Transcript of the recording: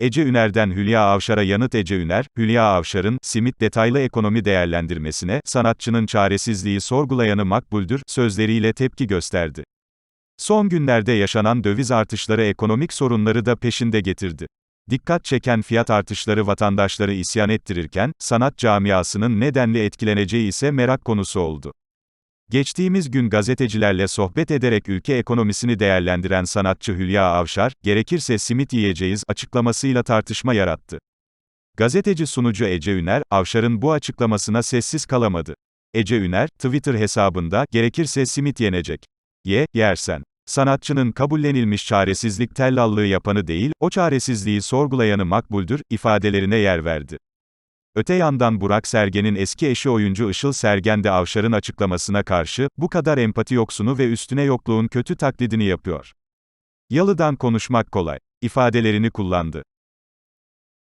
Ece Üner'den Hülya Avşar'a yanıt Ece Üner, Hülya Avşar'ın, simit detaylı ekonomi değerlendirmesine, sanatçının çaresizliği sorgulayanı makbuldür, sözleriyle tepki gösterdi. Son günlerde yaşanan döviz artışları ekonomik sorunları da peşinde getirdi. Dikkat çeken fiyat artışları vatandaşları isyan ettirirken, sanat camiasının nedenli etkileneceği ise merak konusu oldu. Geçtiğimiz gün gazetecilerle sohbet ederek ülke ekonomisini değerlendiren sanatçı Hülya Avşar, gerekirse simit yiyeceğiz açıklamasıyla tartışma yarattı. Gazeteci sunucu Ece Üner, Avşar'ın bu açıklamasına sessiz kalamadı. Ece Üner, Twitter hesabında, gerekirse simit yenecek. Ye, yersen. Sanatçının kabullenilmiş çaresizlik tellallığı yapanı değil, o çaresizliği sorgulayanı makbuldür, ifadelerine yer verdi. Öte yandan Burak Sergen'in eski eşi oyuncu Işıl Sergen de Avşar'ın açıklamasına karşı, bu kadar empati yoksunu ve üstüne yokluğun kötü taklidini yapıyor. Yalıdan konuşmak kolay, ifadelerini kullandı.